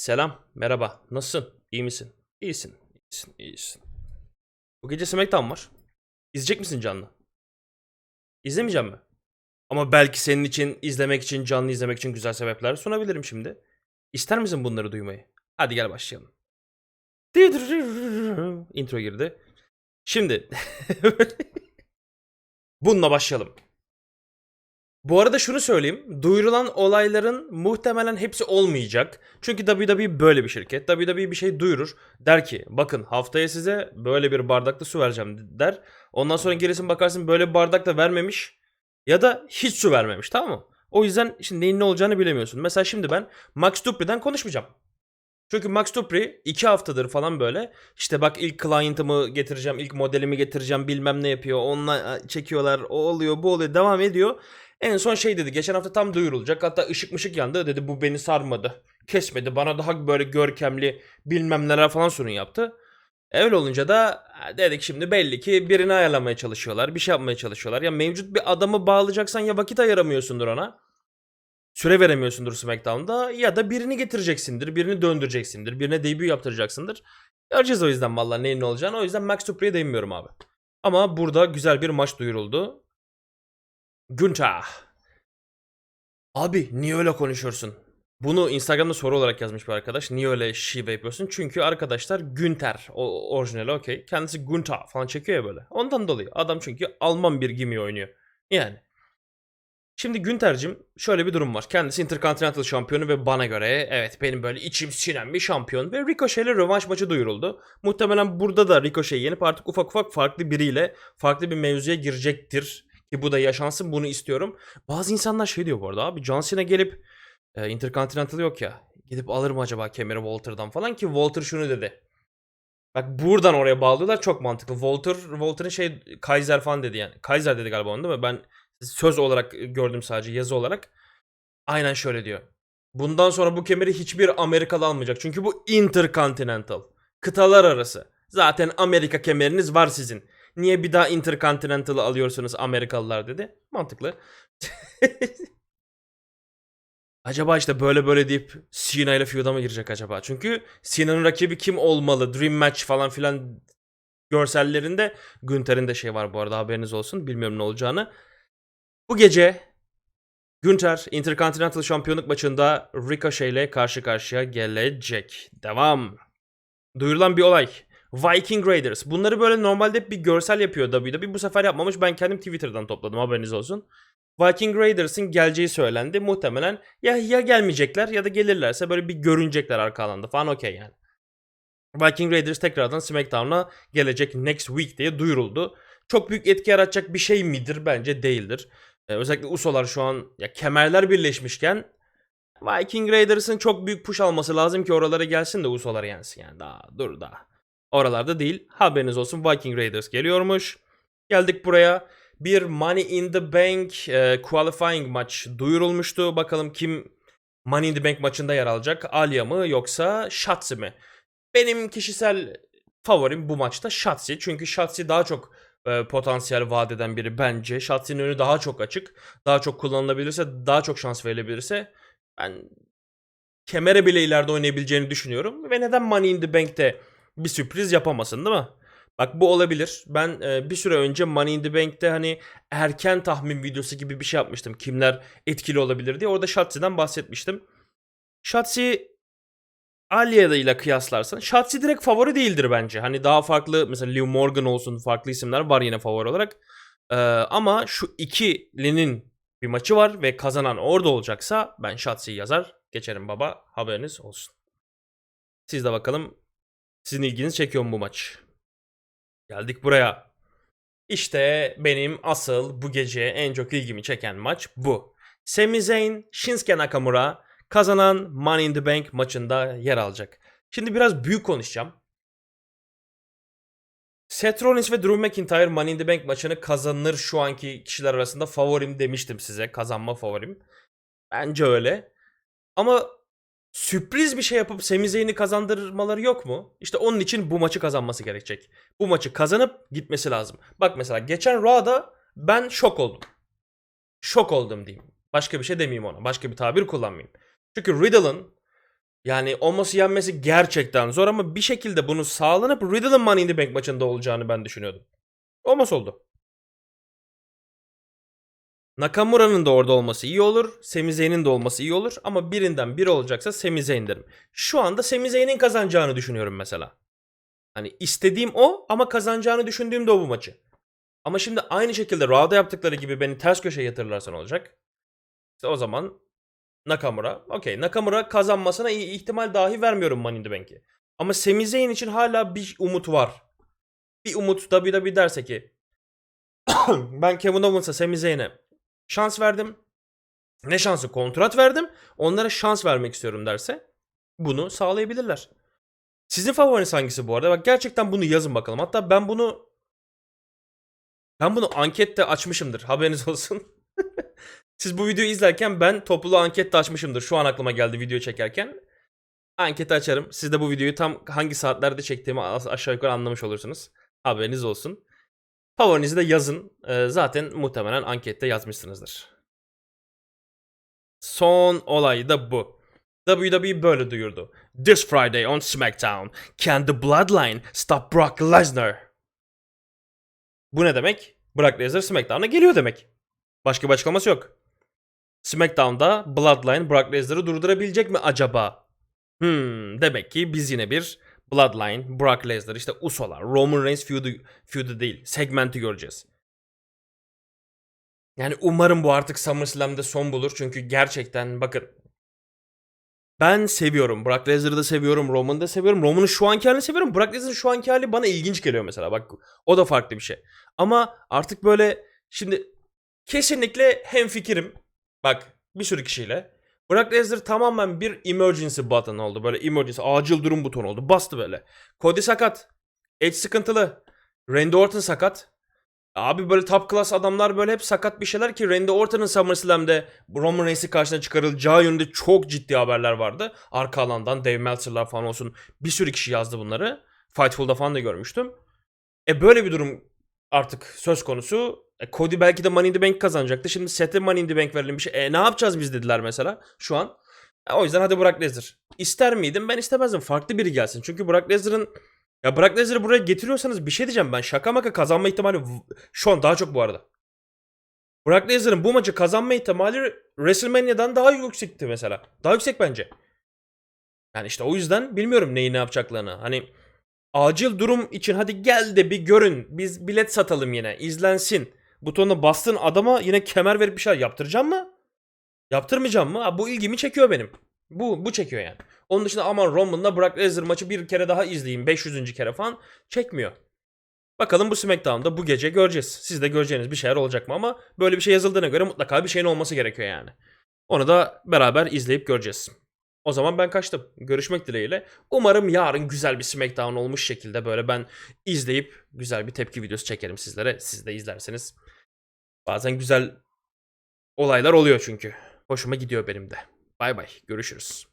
Selam, merhaba. Nasılsın? İyi misin? İyisin, iyisin, iyisin. Bu gece SmackDown var. İzleyecek misin canlı? İzlemeyeceğim mi? Ama belki senin için izlemek için, canlı izlemek için güzel sebepler sunabilirim şimdi. İster misin bunları duymayı? Hadi gel başlayalım. Intro girdi. Şimdi bununla başlayalım. Bu arada şunu söyleyeyim. Duyurulan olayların muhtemelen hepsi olmayacak. Çünkü WWE böyle bir şirket. WWE bir şey duyurur. Der ki bakın haftaya size böyle bir bardakta su vereceğim der. Ondan sonra gerisin bakarsın böyle bir bardak da vermemiş. Ya da hiç su vermemiş tamam mı? O yüzden şimdi neyin ne olacağını bilemiyorsun. Mesela şimdi ben Max Dupri'den konuşmayacağım. Çünkü Max Dupri iki haftadır falan böyle işte bak ilk client'ımı getireceğim, ilk modelimi getireceğim bilmem ne yapıyor. Onunla çekiyorlar, o oluyor, bu oluyor, devam ediyor. En son şey dedi. Geçen hafta tam duyurulacak. Hatta ışık mışık yandı. Dedi bu beni sarmadı. Kesmedi. Bana daha böyle görkemli bilmem neler falan sunun yaptı. Öyle olunca da dedik şimdi belli ki birini ayarlamaya çalışıyorlar. Bir şey yapmaya çalışıyorlar. Ya mevcut bir adamı bağlayacaksan ya vakit ayıramıyorsundur ona. Süre veremiyorsundur SmackDown'da ya da birini getireceksindir, birini döndüreceksindir, birine debut yaptıracaksındır. Göreceğiz o yüzden vallahi neyin ne olacağını. O yüzden Max Dupri'ye değinmiyorum abi. Ama burada güzel bir maç duyuruldu. Günther. Abi niye öyle konuşuyorsun? Bunu Instagram'da soru olarak yazmış bir arkadaş. Niye öyle şive yapıyorsun? Çünkü arkadaşlar Günther. O orijinali okey. Kendisi Günther falan çekiyor ya böyle. Ondan dolayı. Adam çünkü Alman bir gimi oynuyor. Yani. Şimdi Günter'cim şöyle bir durum var. Kendisi Intercontinental şampiyonu ve bana göre evet benim böyle içim sinen bir şampiyon. Ve Ricochet ile rövanş maçı duyuruldu. Muhtemelen burada da Ricochet'i yenip artık ufak ufak farklı biriyle farklı bir mevzuya girecektir. Ki bu da yaşansın bunu istiyorum. Bazı insanlar şey diyor bu arada abi John Cena gelip e, Intercontinental yok ya. Gidip alır mı acaba kemeri Walter'dan falan ki Walter şunu dedi. Bak buradan oraya bağlıyorlar çok mantıklı. Walter, Walter'ın şey Kaiser falan dedi yani. Kaiser dedi galiba onu değil mi? Ben söz olarak gördüm sadece yazı olarak. Aynen şöyle diyor. Bundan sonra bu kemeri hiçbir Amerikalı almayacak. Çünkü bu Intercontinental. Kıtalar arası. Zaten Amerika kemeriniz var sizin. Niye bir daha Intercontinental'ı alıyorsunuz Amerikalılar dedi. Mantıklı. acaba işte böyle böyle deyip Cena ile feud'a mı girecek acaba? Çünkü Cena'nın rakibi kim olmalı? Dream Match falan filan görsellerinde Günter'in de şey var bu arada haberiniz olsun. Bilmiyorum ne olacağını. Bu gece Günter Intercontinental şampiyonluk maçında Ricochet ile karşı karşıya gelecek. Devam. Duyurulan bir olay. Viking Raiders. Bunları böyle normalde bir görsel yapıyor WWE. Bu sefer yapmamış. Ben kendim Twitter'dan topladım haberiniz olsun. Viking Raiders'ın geleceği söylendi. Muhtemelen ya ya gelmeyecekler ya da gelirlerse böyle bir görünecekler arka alanda falan okey yani. Viking Raiders tekrardan SmackDown'a gelecek next week diye duyuruldu. Çok büyük etki yaratacak bir şey midir? Bence değildir. Ee, özellikle USO'lar şu an ya kemerler birleşmişken Viking Raiders'ın çok büyük push alması lazım ki oralara gelsin de USO'lar yensin yani. Daha dur daha. Oralarda değil. Haberiniz olsun Viking Raiders geliyormuş. Geldik buraya. Bir Money in the Bank e, qualifying maç duyurulmuştu. Bakalım kim Money in the Bank maçında yer alacak? Alya mı yoksa Shotzi mi? Benim kişisel favorim bu maçta Shotzi. Çünkü Shotzi daha çok e, potansiyel vaat eden biri bence. Shotzi'nin önü daha çok açık. Daha çok kullanılabilirse, daha çok şans verilebilirse ben kemere bile ileride oynayabileceğini düşünüyorum. Ve neden Money in the Bank'te bir sürpriz yapamasın değil mi? Bak bu olabilir. Ben e, bir süre önce Money in the Bank'te hani erken tahmin videosu gibi bir şey yapmıştım. Kimler etkili olabilir diye. Orada Shotzi'den bahsetmiştim. Shotzi Alia ile kıyaslarsan Shotzi direkt favori değildir bence. Hani daha farklı mesela Liv Morgan olsun farklı isimler var yine favori olarak. Ee, ama şu ikilinin bir maçı var ve kazanan orada olacaksa ben Shotzi'yi yazar geçerim baba haberiniz olsun. Siz de bakalım sizin ilginizi çekiyor mu bu maç? Geldik buraya. İşte benim asıl bu gece en çok ilgimi çeken maç bu. Sami Zayn, Shinsuke Nakamura kazanan Money in the Bank maçında yer alacak. Şimdi biraz büyük konuşacağım. Seth Rollins ve Drew McIntyre Money in the Bank maçını kazanır şu anki kişiler arasında favorim demiştim size. Kazanma favorim. Bence öyle. Ama sürpriz bir şey yapıp Sami Zayn'i kazandırmaları yok mu? İşte onun için bu maçı kazanması gerekecek. Bu maçı kazanıp gitmesi lazım. Bak mesela geçen Raw'da ben şok oldum. Şok oldum diyeyim. Başka bir şey demeyeyim ona. Başka bir tabir kullanmayayım. Çünkü Riddle'ın Yani olması yenmesi gerçekten zor ama bir şekilde bunu sağlanıp Riddle'ın Money in the Bank maçında olacağını ben düşünüyordum. Olmaz oldu. Nakamura'nın da orada olması iyi olur. Sami Zayn'in de olması iyi olur. Ama birinden biri olacaksa Sami Zayn derim. Şu anda Sami Zayn'in kazanacağını düşünüyorum mesela. Hani istediğim o ama kazanacağını düşündüğüm de o bu maçı. Ama şimdi aynı şekilde Raw'da yaptıkları gibi beni ters köşeye yatırırlarsa ne olacak? İşte o zaman Nakamura. Okey Nakamura kazanmasına ihtimal dahi vermiyorum Money in the Bank'i. Ama Sami Zayn için hala bir umut var. Bir umut WWE derse ki ben Kevin Owens'a Sami Zayn'e şans verdim. Ne şansı? Kontrat verdim. Onlara şans vermek istiyorum derse bunu sağlayabilirler. Sizin favoriniz hangisi bu arada? Bak gerçekten bunu yazın bakalım. Hatta ben bunu ben bunu ankette açmışımdır. Haberiniz olsun. Siz bu videoyu izlerken ben toplu ankette açmışımdır. Şu an aklıma geldi video çekerken. Anketi açarım. Siz de bu videoyu tam hangi saatlerde çektiğimi aşağı yukarı anlamış olursunuz. Haberiniz olsun. Favorinizi de yazın. Ee, zaten muhtemelen ankette yazmışsınızdır. Son olay da bu. WWE böyle duyurdu. This Friday on SmackDown, can the Bloodline stop Brock Lesnar? Bu ne demek? Brock Lesnar SmackDown'a geliyor demek. Başka bir açıklaması yok. SmackDown'da Bloodline Brock Lesnar'ı durdurabilecek mi acaba? Hmm, demek ki biz yine bir Bloodline, Brock Lesnar, işte Uso'lar, Roman Reigns feud'u, feud'u değil, segmenti göreceğiz. Yani umarım bu artık SummerSlam'da son bulur. Çünkü gerçekten bakın ben seviyorum. Brock Lesnar'ı da seviyorum. Roman'ı da seviyorum. Roman'ın şu anki halini seviyorum. Brock Lesnar'ın şu anki hali bana ilginç geliyor mesela. Bak o da farklı bir şey. Ama artık böyle şimdi kesinlikle hemfikirim. Bak bir sürü kişiyle. Brock Lesnar tamamen bir emergency button oldu. Böyle emergency acil durum butonu oldu. Bastı böyle. Cody sakat. Edge sıkıntılı. Randy Orton sakat. Abi böyle top class adamlar böyle hep sakat bir şeyler ki Randy Orton'un SummerSlam'de Roman Reigns'i karşısına çıkarılacağı yönünde çok ciddi haberler vardı. Arka alandan Dave Meltzer'lar falan olsun bir sürü kişi yazdı bunları. Fightful'da falan da görmüştüm. E böyle bir durum artık söz konusu. E Cody belki de Money in the Bank kazanacaktı. Şimdi Seth'e Money in the Bank verilmiş. E ne yapacağız biz dediler mesela şu an. E, o yüzden hadi Brock Lesnar. İster miydim? Ben istemezdim. Farklı biri gelsin. Çünkü Brock Lesnar'ın ya Brock Lesnar'ı buraya getiriyorsanız bir şey diyeceğim ben. Şaka maka kazanma ihtimali şu an daha çok bu arada. Brock Lesnar'ın bu maçı kazanma ihtimali WrestleMania'dan daha yüksekti mesela. Daha yüksek bence. Yani işte o yüzden bilmiyorum neyi ne yapacaklarını. Hani acil durum için hadi gel de bir görün. Biz bilet satalım yine. izlensin. Butonuna bastın adama yine kemer verip bir şey yaptıracağım mı? Yaptırmayacağım mı? Ha, bu ilgimi çekiyor benim. Bu bu çekiyor yani. Onun dışında aman Roman'la Brock Lesnar maçı bir kere daha izleyeyim. 500. kere falan çekmiyor. Bakalım bu SmackDown'da bu gece göreceğiz. Siz de göreceğiniz bir şeyler olacak mı ama böyle bir şey yazıldığına göre mutlaka bir şeyin olması gerekiyor yani. Onu da beraber izleyip göreceğiz. O zaman ben kaçtım. Görüşmek dileğiyle. Umarım yarın güzel bir SmackDown olmuş şekilde böyle ben izleyip güzel bir tepki videosu çekerim sizlere. Siz de izlerseniz. Bazen güzel olaylar oluyor çünkü. Hoşuma gidiyor benim de. Bay bay. Görüşürüz.